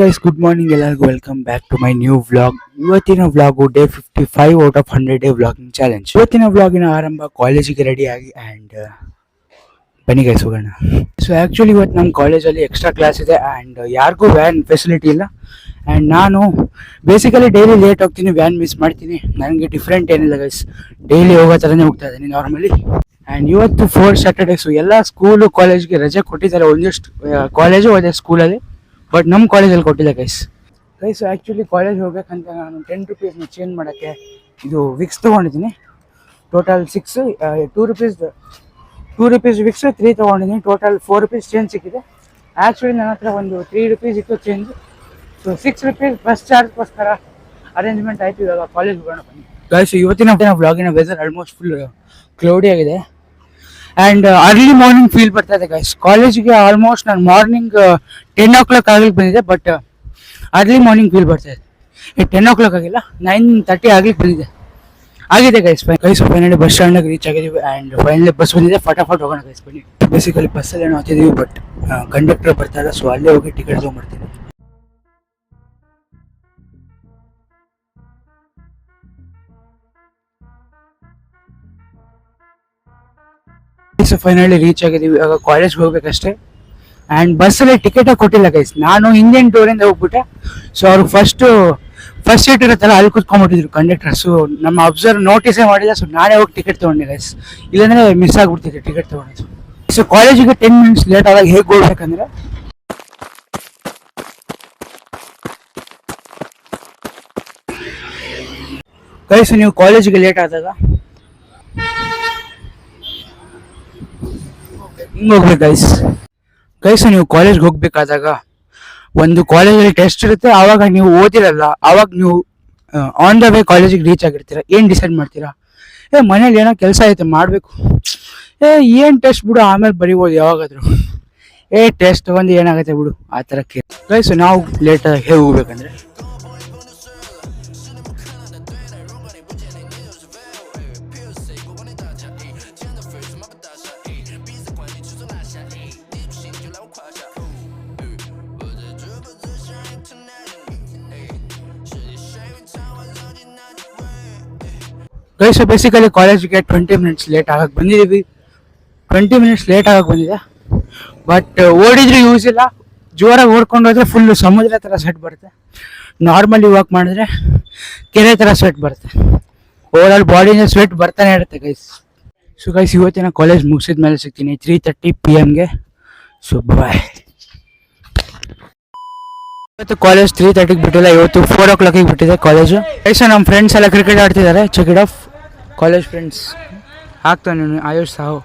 Guys good morning ಎಲ್ಲರಿಗೂ welcome back to my new vlog ಇವತ್ತಿನ vlog day fifty five out of hundred day vlogging challenge ಇವತ್ತಿನ ವ್ಲಾಗಿನ ಆರಂಭ ಕಾಲೇಜಿಗೆ ready ಆಗಿ ಆ್ಯಂಡ್ ಬನ್ನಿ ಗೈಸ್ ಹೋಗೋಣ. ಸೊ ಆ್ಯಕ್ಚುಲಿ ಇವತ್ತು ನಮ್ಮ ಕಾಲೇಜಲ್ಲಿ ಎಕ್ಸ್ಟ್ರಾ ಕ್ಲಾಸ್ ಇದೆ ಆ್ಯಂಡ್ ಯಾರಿಗೂ ವ್ಯಾನ್ ಫೆಸಿಲಿಟಿ ಇಲ್ಲ. ಆ್ಯಂಡ್ ನಾನು ಬೇಸಿಕಲಿ ಡೈಲಿ ಲೇಟ್ ಹೋಗ್ತೀನಿ ವ್ಯಾನ್ ಮಿಸ್ ಮಾಡ್ತೀನಿ. ನನಗೆ ಡಿಫ್ರೆಂಟ್ ಏನಿಲ್ಲ ಗೈಸ್ ಡೈಲಿ ಹೋಗೋ ಥರನೇ ಹೋಗ್ತಾ ಇದ್ದೀನಿ ನಾರ್ಮಲಿ ಆ್ಯಂಡ್ ಇವತ್ತು ಫೋರ್ ಸ್ಯಾಟರ್ಡೇಸು ಎಲ್ಲ ಸ್ಕೂಲು ಕಾಲೇಜ್ಗೆ ರಜೆ ಕೊಟ್ಟಿದ್ದಾರೆ ಒಂದಿಷ್ಟು ಕಾಲೇಜು ಹೋದೆ ಸ್ಕೂಲಲ್ಲಿ ಬಟ್ ನಮ್ಮ ಕಾಲೇಜಲ್ಲಿ ಕೊಟ್ಟಿದೆ ಗೈಸ್ ಗೈಸ್ ಆ್ಯಕ್ಚುಲಿ ಕಾಲೇಜ್ ಹೋಗ್ಬೇಕಂತ ನಾನು ಟೆನ್ ರುಪೀಸ್ನ ಚೇಂಜ್ ಮಾಡೋಕ್ಕೆ ಇದು ವಿಕ್ಸ್ ತೊಗೊಂಡಿದ್ದೀನಿ. Total six two rupees two rupees Vicks three ತೊಗೊಂಡಿದ್ದೀನಿ. ಟೋಟಲ್ ಫೋರ್ ರುಪೀಸ್ ಚೇಂಜ್ ಸಿಕ್ಕಿದೆ. ಆ್ಯಕ್ಚುಲಿ ನನ್ನ ಹತ್ರ ಒಂದು ತ್ರೀ ರುಪೀಸ್ ಇತ್ತು change so six rupees bus ಚಾರ್ಜ್ಗೋಸ್ಕರ arrangement ಆಯಿತು ಇವಾಗ ಕಾಲೇಜ್ ಹೋಗೋಣ ಬನ್ನಿ. ಗೈಸ್ ಇವತ್ತಿನ ವ್ಲಾಗಿನ ವೆದರ್ ಆಲ್ಮೋಸ್ಟ್ ಫುಲ್ ಕ್ಲೌಡಿ ಆಗಿದೆ. ಆ್ಯಂಡ್ ಅರ್ಲಿ ಮಾರ್ನಿಂಗ್ ಫೀಲ್ ಬರ್ತಾ ಇದೆ ಗೈಸ್ ಕಾಲೇಜಿಗೆ ಆಲ್ಮೋಸ್ಟ್ ನಾನು ಮಾರ್ನಿಂಗ್ ಟೆನ್ ಓ ಕ್ಲಾಕ್ ಆಗ್ಲಿಕ್ಕೆ ಬಂದಿದೆ ಬಟ್ ಅರ್ಲಿ ಮಾರ್ನಿಂಗ್ ಫೀಲ್ ಬರ್ತಾ ಇದೆ. ಟೆನ್ ಓ ಕ್ಲಾಕ್ ಆಗಿಲ್ಲ ನೈನ್ ತರ್ಟಿ ಆಗ್ಲಿಕ್ಕೆ ಬಂದಿದೆ. ಆಗಿದೆ guys guys finally bus stand reach ಆಗಿದ್ದೀವಿ ಆ್ಯಂಡ್ ಫೈನಲಿ ಬಸ್ ಬಂದಿದೆ. ಫಟಾಫಟ್ ಹೋಗೋಣ ಗೈಸ್ ಬನ್ನಿ. ಬೇಸಿಕಲಿ ಬಸ್ಸಲ್ಲಿ ಏನೋ ಹತ್ತಿದ್ದೀವಿ ಬಟ್ ಕಂಡಕ್ಟರ್ ಬರ್ತಾರೆ ಸೊ ಅಲ್ಲೇ ಹೋಗಿ ಟಿಕೆಟ್ ತೊಗೊಂಬರ್ತೀನಿ ಫೈನಲಿ ರೀಚ್ ಆಗಿದ್ದೀವಿ. ಇವಾಗ ಕಾಲೇಜ್ಗೆ ಹೋಗ್ಬೇಕಷ್ಟೇ. ಆ್ಯಂಡ್ ಬಸ್ಸಲ್ಲಿ ಟಿಕೆಟ್ ಕೊಟ್ಟಿಲ್ಲ ಗೈಸ್ ನಾನು ಇಂಡಿಯನ್ ಟೂರಿಂದ ಹೋಗ್ಬಿಟ್ಟೆ. ಸೊ ಅವ್ರಿಗೆ ಫಸ್ಟು ಫಸ್ಟ್ ಸೀಟ್ ಇರುತ್ತಲ್ಲ, ಅಲ್ಲಿ ಕುತ್ಕೊಂಡ್ಬಿಟ್ಟಿದ್ರು ಕಂಡಕ್ಟರ್ ಸೊ ನಮ್ಮ ಅಬ್ಸರ್ವ್ ನೋಟಿಸೇ ಮಾಡಿಲ್ಲ. ಸೊ ನಾನೇ ಹೋಗಿ ಟಿಕೆಟ್ ತೊಗೊಂಡೆ ಗೈಸ್ ಇಲ್ಲಾಂದರೆ ಮಿಸ್ ಆಗಿಬಿಡ್ತಿದ್ದೆ ಟಿಕೆಟ್ ತೊಗೊಳೋದು. ಸೊ ಕಾಲೇಜಿಗೆ ಟೆನ್ ಮಿನಿಟ್ಸ್ ಲೇಟ್ ಆದಾಗ ಹೇಗೆ ಹೋಗ್ಬೇಕಂದ್ರೆ? ಗೈಸ್ ನೀವು ಕಾಲೇಜಿಗೆ ಲೇಟ್ ಆದಾಗ ಹಿಂಗೆ ಹೋಗ್ಬೇಕು ಗೈಸ್ ಗೈಸ್ ನೀವು ಕಾಲೇಜ್ಗೆ ಹೋಗ್ಬೇಕಾದಾಗ ಒಂದು ಕಾಲೇಜಲ್ಲಿ ಟೆಸ್ಟ್ ಇರುತ್ತೆ, ಆವಾಗ ನೀವು ಓದಿರಲ್ಲ, ಆವಾಗ ನೀವು ಆನ್ ದ ವೇ ಕಾಲೇಜಿಗೆ ರೀಚ್ ಆಗಿರ್ತೀರ, ಏನು ಡಿಸೈಡ್ ಮಾಡ್ತೀರಾ? ಏ, ಮನೇಲಿ ಏನೋ ಕೆಲಸ ಐತೆ, ಮಾಡಬೇಕು. ಏ, ಏನು ಟೆಸ್ಟ್ ಬಿಡು, ಆಮೇಲೆ ಬರಿಬೋದು ಯಾವಾಗಾದರೂ. ಏ ಟೆಸ್ಟ್ ಒಂದು ಏನಾಗುತ್ತೆ ಬಿಡು, ಆ ಥರ ಗೈಸ್ ನಾವು ಲೇಟಾಗಿ ಹೇಗೆ ಹೋಗ್ಬೇಕಂದ್ರೆ ಗೈಸ್ ಬೇಸಿಕಲಿ ಕಾಲೇಜಿಗೆ ಟ್ವೆಂಟಿ ಮಿನಿಟ್ಸ್ ಲೇಟ್ ಆಗಕ್ಕೆ ಬಂದಿದ್ದೀವಿ ಟ್ವೆಂಟಿ ಮಿನಿಟ್ಸ್ ಲೇಟ್ ಆಗಕ್ಕೆ ಬಂದಿದೆ. ಬಟ್ ಓಡಿದ್ರೆ ಯೂಸ್ ಇಲ್ಲ. ಜೋರಾಗಿ ಓಡ್ಕೊಂಡು ಹೋದ್ರೆ ಫುಲ್ ಸಮುದ್ರ ಥರ ಸೆಟ್ ಬರುತ್ತೆ. ನಾರ್ಮಲಿ ವಾಕ್ ಮಾಡಿದ್ರೆ ಕೆರೆ ಥರ ಸ್ವೆಟ್ ಬರುತ್ತೆ. ಓವರಾಲ್ ಬಾಡಿನ ಸ್ವೆಟ್ ಬರ್ತಾನೆ ಇರುತ್ತೆ ಗೈಸ್ ಸೊ ಗೈಸ್ ಇವತ್ತಿನ ಕಾಲೇಜ್ ಮುಗಿಸಿದ ಮೇಲೆ ಸಿಗ್ತೀನಿ. ತ್ರೀ ತರ್ಟಿ ಪಿ ಎಮ್ಗೆ ಸೊ ಬಾಯ್ ಇವತ್ತು ಕಾಲೇಜ್ ತ್ರೀ ತರ್ಟಿಗೆ ಬಿಟ್ಟಿಲ್ಲ. ಇವತ್ತು ಫೋರ್ ಓ ಕ್ಲಾಕಿಗೆ ಬಿಟ್ಟಿದೆ ಕಾಲೇಜು ಗೈಸ್ ನಮ್ಮ ಫ್ರೆಂಡ್ಸ್ ಎಲ್ಲ ಕ್ರಿಕೆಟ್ ಆಡ್ತಿದ್ದಾರೆ. Check it off college friends ಆಗ್ತಾನೆ Ayush Sahu.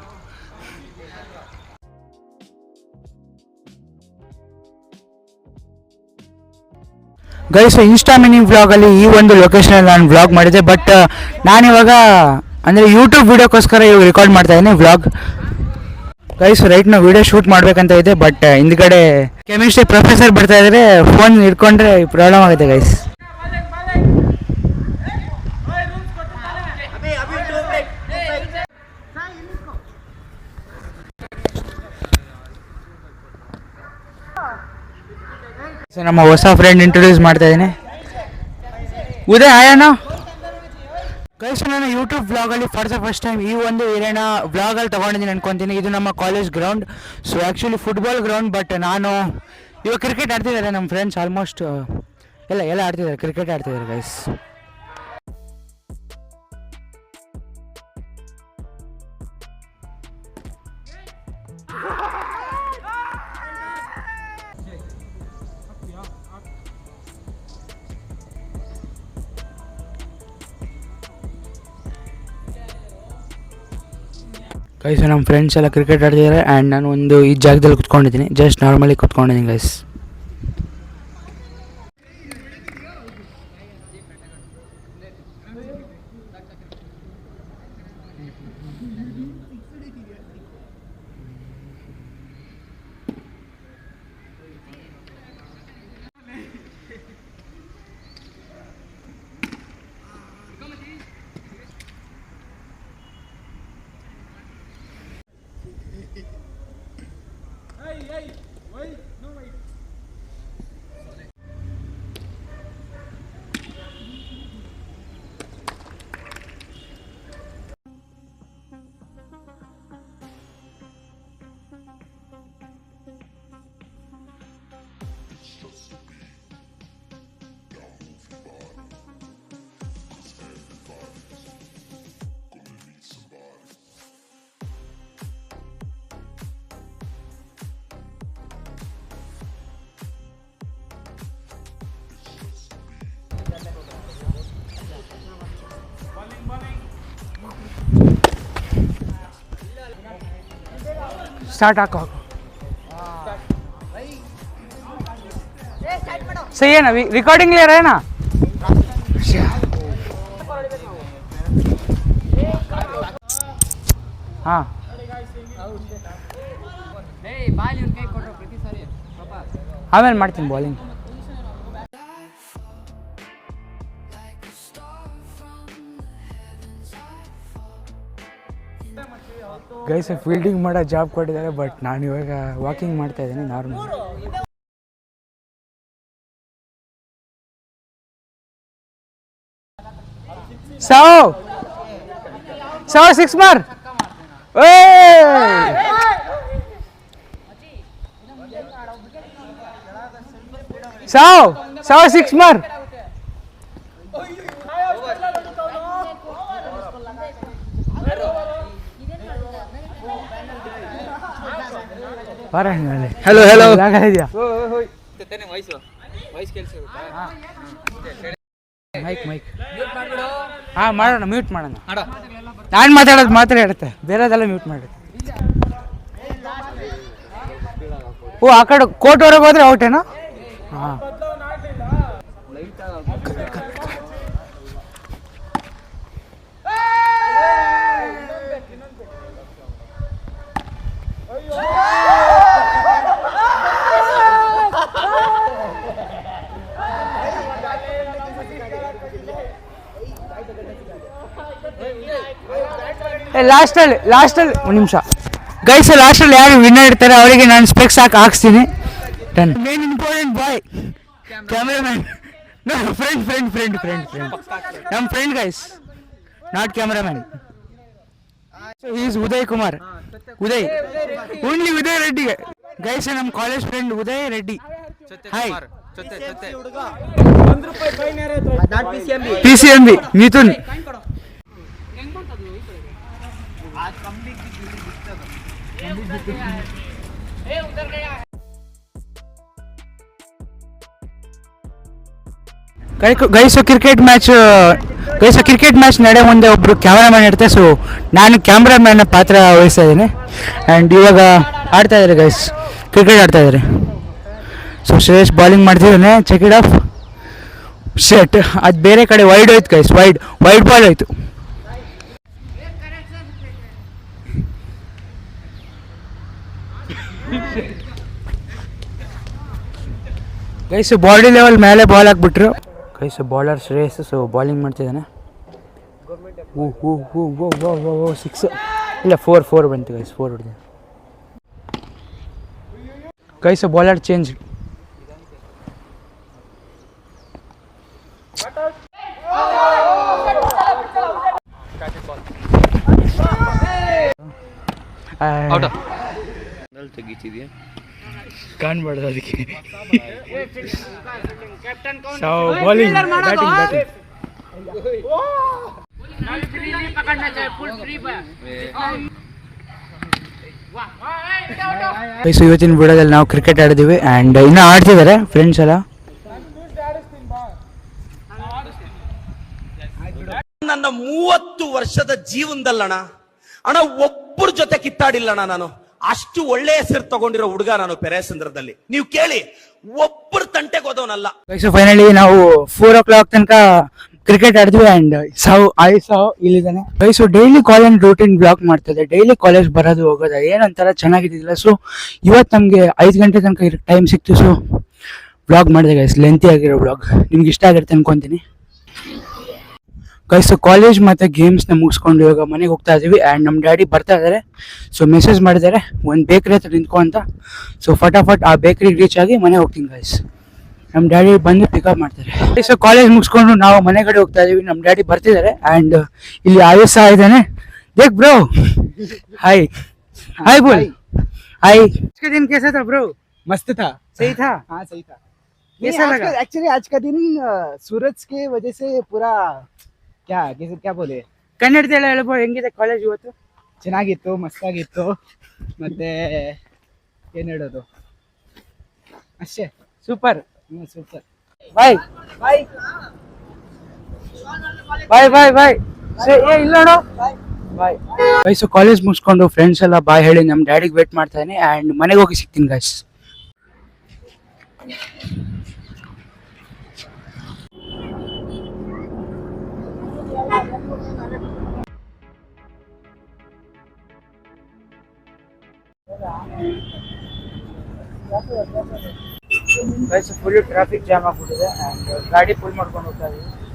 Guys insta mini ವ್ಲಾಗಲ್ಲಿ ಈ ಒಂದು ಲೊಕೇಶನಲ್ಲಿ ನಾನು ವ್ಲಾಗ್ ಮಾಡಿದ್ದೆ ಬಟ್ ನಾನಿವಾಗ, ಅಂದರೆ ಯೂಟ್ಯೂಬ್ ವೀಡಿಯೋಕ್ಕೋಸ್ಕರ ಇವಾಗ ರೆಕಾರ್ಡ್ ಮಾಡ್ತಾ ಇದ್ದೀನಿ ವ್ಲಾಗ್ ಗೈಸ್ ರೈಟ್ ನಾವು ವಿಡಿಯೋ ಶೂಟ್ ಮಾಡ್ಬೇಕಂತ ಇದೆ ಬಟ್ ಹಿಂದ್ಗಡೆ ಕೆಮಿಸ್ಟ್ರಿ ಪ್ರೊಫೆಸರ್ ಬರ್ತಾ ಇದ್ದಾರೆ ಫೋನ್ ಹಿಡ್ಕೊಂಡ್ರೆ ಪ್ರಾಬ್ಲಮ್ ಆಗುತ್ತೆ ಗೈಸ್ ಸೊ ನಮ್ಮ ಹೊಸ ಫ್ರೆಂಡ್ ಇಂಟ್ರೊಡ್ಯೂಸ್ ಮಾಡ್ತಾ ಇದ್ದೀನಿ ಉದಯ್ ಆಯಣ ಕಳಿಸ್ ನಾನು ಯೂಟ್ಯೂಬ್ ಬ್ಲಾಗಲ್ಲಿ ಫಾರ್ ದ ಫಸ್ಟ್ ಟೈಮ್ ಈ ಒಂದು ಏರಿಯಾನ ಬ್ಲಾಗಲ್ಲಿ ತೊಗೊಂಡಿದ್ದೀನಿ ಅನ್ಕೊಂತೀನಿ. ಇದು ನಮ್ಮ college ground so actually football ground but ನಾನು ಇವಾಗ ಕ್ರಿಕೆಟ್ ಆಡ್ತಿದ್ದಾರೆ ನಮ್ಮ ಫ್ರೆಂಡ್ಸ್ ಆಲ್ಮೋಸ್ಟ್ ಎಲ್ಲ ಎಲ್ಲ ಆಡ್ತಿದ್ದಾರೆ ಕ್ರಿಕೆಟ್ ಆಡ್ತಿದ್ದಾರೆ ಗೈಸ್ ಗೈಸ್ ನಮ್ಮ ಫ್ರೆಂಡ್ಸ್ ಎಲ್ಲ ಕ್ರಿಕೆಟ್ ಆಡ್ತಿದ್ದಾರೆ ಆ್ಯಂಡ್ ನಾನು ಒಂದು ಈ ಜಾಗದಲ್ಲಿ ಕುತ್ಕೊಂಡಿದ್ದೀನಿ. ಜಸ್ಟ್ ನಾರ್ಮಲಿ ಕುತ್ಕೊಂಡಿದ್ದೀನಿ ಗೈಸ್ ಸ್ಟಾರ್ಟ್ ಹಾಕೋ. ಸೈ ಏನ ರೆಕಾರ್ಡಿಂಗ್ ಕ್ಲಿಯರ್ ಏನ ಹಾಂ. ಆಮೇಲೆ ಮಾಡ್ತೀನಿ ಬಾಲಿಂಗ್ ಗೈಸ್ ಫೀಲ್ಡಿಂಗ್ ಮಾಡೋ ಜಾಬ್ ಕೊಟ್ಟಿದ್ದಾರೆ ಬಟ್ ನಾನು ಇವಾಗ ವಾಕಿಂಗ್ ಮಾಡ್ತಾ ಇದ್ದೀನಿ ನಾರ್ಮಲ್ ಸಾವ್! ಸಾವ್ ಸಿಕ್ಸ್ ಮಾರ್ ಸಾವ್ ಸಾವ್ ಸಿಕ್ಸ್ ಮಾರ್ ಹಲೋ ಇದೆಯಾ? ಮೈಕ್ ಮೈಕ್ ಹಾಂ ಮಾಡೋಣ ಮ್ಯೂಟ್ ಮಾಡೋಣ. ನಾನು ಮಾತಾಡೋದು ಮಾತ್ರ ಇರುತ್ತೆ. ಬೇರೆದೆಲ್ಲ ಮ್ಯೂಟ್ ಮಾಡಿ. ಓ ಆ ಕಡೆ ಕೋರ್ಟ್ ಹೊರಗೆ ಹೋದ್ರೆ ಔಟೇನಾ ಹಾಂ. ಲಾಸ್ಟಲ್ಲಿ ಲಾಸ್ಟಲ್ಲಿ ಒಂದು ನಿಮಿಷ. ಗೈಸ್ ಲಾಸ್ಟಲ್ಲಿ ಯಾರು ವಿನ್ನರ್ ಇರ್ತಾರೆ ಅವರಿಗೆ ನಾನು ಸ್ಪೆಕ್ಸ್ ಹಾಕಿ ಹಾಕ್ಸ್ತೀನಿ. Ten main important boy cameraman friend friend friend friend friend ನಮ್ಮ friend guys not cameraman is Uday Kumar. Uday only Uday Reddy guys ನಮ್ಮ college friend Uday Reddy hi P C M B Mithun guys cricket match guys cricket match ನಡೆ ಮುಂದೆ ಒಬ್ಬರು cameraman ಇರ್ತಾರೆ. So ನಾನು cameraman ಪಾತ್ರ ವಹಿಸ್ತಾ ಇದ್ದೀನಿ. And ಇವಾಗ ಆಡ್ತಾ ಇದ್ದಾರೆ ಗೈಸ್ ಕ್ರಿಕೆಟ್ ಆಡ್ತಾ ಇದ್ದಾರೆ. ಸೊ ಶ್ರೇಯಸ್ ಬಾಲಿಂಗ್ ಮಾಡ್ತಿದ್ದಾನೆ. ಚೆಕ್ ಇಟ್ ಆಫ್ ಶೆಟ್ ಅದು ಬೇರೆ ಕಡೆ ವೈಡ್ ಹೋಯ್ತು ಗೈಸ್ ವೈಡ್ ವೈಡ್ ಬಾಲ್ ಹೋಯ್ತು. ಗೈಸು ಬಾಡಿ ಲೆವೆಲ್ ಮೇಲೆ ball ಹಾಕ್ಬಿಟ್ರು. Guys bowler Shreyas so bowling ಮಾಡ್ತಿದ್ದಾನೆ. Oh oh oh oh oh six ಇಲ್ಲ ಫೋರ್ ಫೋರ್ ಬಂತು ಗೈಸ್ ಫೋರ್ ಹೊಡೆದ. ಗೈಸು ಬಾಲರ್ ಚೇಂಜ್ ತೆಗಿತಿದ್ಯಾ? ಕಾಣ್ಬಾರ್ದು ಅದಕ್ಕೆ. So bowling batting batting so ಇವತ್ತಿನ ಬಿಡೋದಲ್ಲಿ ನಾವು ಕ್ರಿಕೆಟ್ ಆಡಿದ್ದೀವಿ ಆ್ಯಂಡ್ ಇನ್ನೂ ಆಡ್ತಿದ್ದಾರೆ ಫ್ರೆಂಡ್ಸ್ ಎಲ್ಲ. ನನ್ನ ಮೂವತ್ತು ವರ್ಷದ ಜೀವನದಲ್ಲಣ ಅಣ್ಣ ಒಬ್ಬರ ಜೊತೆ ಕಿತ್ತಾಡಿಲ್ಲಣ್ಣ ನಾನು. ಅಷ್ಟು ಒಳ್ಳೆ ಹೆಸರು ತಗೊಂಡಿರೋ ಹುಡುಗ ನಾನು ಪೆರೇಸಂದ್ರದಲ್ಲಿ ನೀವು ಕೇಳಿ ಒಬ್ಬರ ತಂಟೆಗೆ ಹೋದವನಲ್ಲ. ಫೈನಲಿ ನಾವು ಫೋರ್ ಓ ಕ್ಲಾಕ್ ತನಕ ಕ್ರಿಕೆಟ್ ಆಡಿದ್ವಿ ಅಂಡ್ ಸಾವು ಐ ಸಾವು ಇಲ್ಲಿದ್ದಾನೆ. So daily college routine block ಮಾಡ್ತಿದ್ದೆ. ಡೈಲಿ ಕಾಲೇಜ್ ಬರೋದು, ಹೋಗೋದು ಏನಂತಾರ ಚೆನ್ನಾಗಿದ್ದಿಲ್ಲ ಸೊ ಇವತ್ತು ನಮಗೆ ಐದು ಗಂಟೆ ತನಕ ಟೈಮ್ ಸಿಕ್ತು. ಸೊ ಬ್ಲಾಗ್ ಮಾಡಿದೆ ಗೈಸ್ ಲೆಂತಿ ಆಗಿರೋ ಬ್ಲಾಗ್ ನಿಮ್ಗೆ ಇಷ್ಟ ಆಗಿರುತ್ತೆ ಅನ್ಕೊಂತೀನಿ. ಗೈಸ್ ಕಾಲೇಜ್ ಮತ್ತು ಗೇಮ್ಸ್ನ ಮುಗಿಸ್ಕೊಂಡು ಇವಾಗ ಮನೆಗೆ ಹೋಗ್ತಾ ಇದೀವಿ ಆ್ಯಂಡ್ ನಮ್ಮ ಡ್ಯಾಡಿ ಬರ್ತಾ ಇದ್ದಾರೆ ಸೊ ಮೆಸೇಜ್ ಮಾಡಿದ್ದಾರೆ ಒಂದು ಬೇಕ್ರಿ ಹತ್ರ ನಿಂತ್ಕೊ ಅಂತ ಸೊ ಫಟಾಫಟ್ ಆ ಬೇಕ್ರಿಗೆ ರೀಚ್ ಆಗಿ ಮನೆಗೆ ಹೋಗ್ತೀನಿ ಗೈಸ್ ನಮ್ಮ ಡ್ಯಾಡಿ ಬಂದು ಪಿಕಪ್ ಮಾಡ್ತಾರೆ ಸೊ ಕಾಲೇಜ್ ಮುಗಿಸ್ಕೊಂಡು ನಾವು ಮನೆ ಕಡೆ ಹೋಗ್ತಾ ಇದೀವಿ ನಮ್ಮ ಡ್ಯಾಡಿ ಬರ್ತಿದ್ದಾರೆ ಆ್ಯಂಡ್ ಇಲ್ಲಿ ಆಯುಷ್ ಸಹ ಇದ್ದಾನೆ ದೇಕ್ ಬ್ರೋ ಹಾಯ್ हाय बोल हाय इसके दिन कैसा था ब्रो मस्त था सही था हाँ सही था कैसा लगा? एक्चुअली आज का दिन अ, सूरज के वजह से पूरा ಕ್ಯಾ ಕ್ಯಾ ಬೋಲಿ? ಕನ್ನಡದಲ್ಲಿ ಹೇಳ್ಬೋದು ಹೆಂಗಿದೆ ಕಾಲೇಜ್ ಇವತ್ತು? ಚೆನ್ನಾಗಿತ್ತು ಮಸ್ತಾಗಿತ್ತು. ಮತ್ತೆ ಏನ್ ಹೇಳೋದು? ಅಷ್ಟೇ ಸೂಪರ್. ಸೂಪರ್. ಬಾಯ್. ಬಾಯ್. ಬಾಯ್ ಬಾಯ್ ಬಾಯ್. ಏ ಇಲ್ಲ ಬಾಯ್. ಬಾಯ್. ಸೊ ಕಾಲೇಜ್ ಮುಗಿಸ್ಕೊಂಡು ಫ್ರೆಂಡ್ಸ್ ಎಲ್ಲ ಬಾಯ್ ಹೇಳಿ ನಮ್ಮ ಡ್ಯಾಡಿಗೆ ವೇಟ್ ಮಾಡ್ತಾ ಇದೀನಿ ಆ್ಯಂಡ್ ಮನೆಗೆ ಹೋಗಿ ಸಿಗ್ತೀನಿ ಗಾಯ್ಸ್ ಫುಲ್ ಟ್ರಾಫಿಕ್ ಜಾಮ್ ಆಗ್ಬಿಟ್ಟಿದೆ. ಅಂಡ್ ಗಾಡಿ ಫುಲ್ ಮಾಡ್ಕೊಂಡು ಹೋಗ್ತಾ ಇದ್ದೀವಿ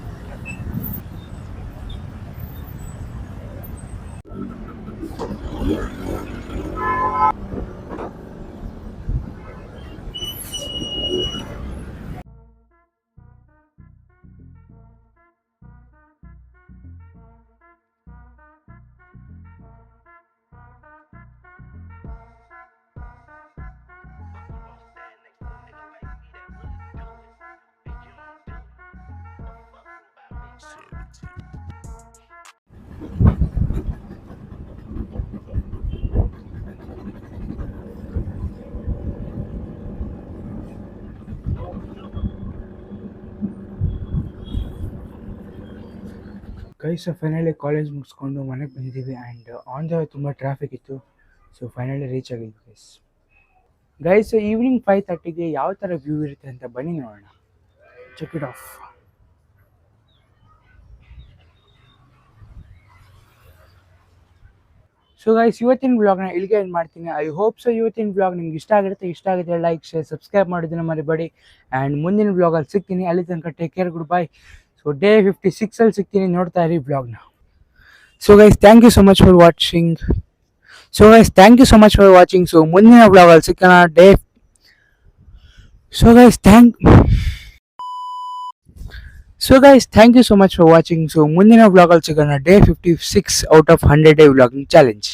ಗೈಸ್ ಫೈನಲಿ ಕಾಲೇಜ್ ಮುಗಿಸ್ಕೊಂಡು ಮನೆಗೆ ಬಂದಿದ್ದೀವಿ ಆ್ಯಂಡ್ ಆನ್ ದ ತುಂಬ ಟ್ರಾಫಿಕ್ ಇತ್ತು. ಸೊ ಫೈನಲಿ ರೀಚ್ ಆಗಿದ್ವಿ ಗೈಸ್ ಗೈಸ್ ಈವ್ನಿಂಗ್ ಫೈವ್ ತರ್ಟಿಗೆ ಯಾವ ಥರ ವ್ಯೂ ಇರುತ್ತೆ ಅಂತ ಬನ್ನಿ ನೋಡೋಣ. Check it off so guys ಇವತ್ತಿನ ಬ್ಲಾಗ್ನ ಇಲ್ಲಿಗೆ ಏನು ಮಾಡ್ತೀನಿ. ಐ ಹೋಪ್ ಸೊ ಇವತ್ತಿನ ಬ್ಲಾಗ್ ನಿಮ್ಗೆ ಇಷ್ಟ ಆಗಿರುತ್ತೆ. ಇಷ್ಟ ಆಗಿದ್ರೆ ಲೈಕ್ ಶೇರ್ ಸಬ್ಸ್ಕ್ರೈಬ್ ಮಾಡೋದನ್ನ ಮರಿಬೇಡಿ. ಆ್ಯಂಡ್ ಮುಂದಿನ ಬ್ಲಾಗಲ್ಲಿ ಸಿಗ್ತೀನಿ. ಅಲ್ಲಿ ತನಕ take care good bye so day fifty ಸಿಕ್ಸಲ್ಲಿ ಸಿಗ್ತೀನಿ ನೋಡ್ತಾ ಇರಿ ಬ್ಲಾಗ್ನ so guys thank you so much for watching so guys thank you so much for watching so ಮುಂದಿನ ಬ್ಲಾಗಲ್ಲಿ ಸಿಗೋಣ. Day so guys thank so guys thank you so much for watching so ಮುಂದಿನ ಬ್ಲಾಗಲ್ಲಿ ಸಿಗೋಣ. Day fifty six out of hundred day vlogging challenge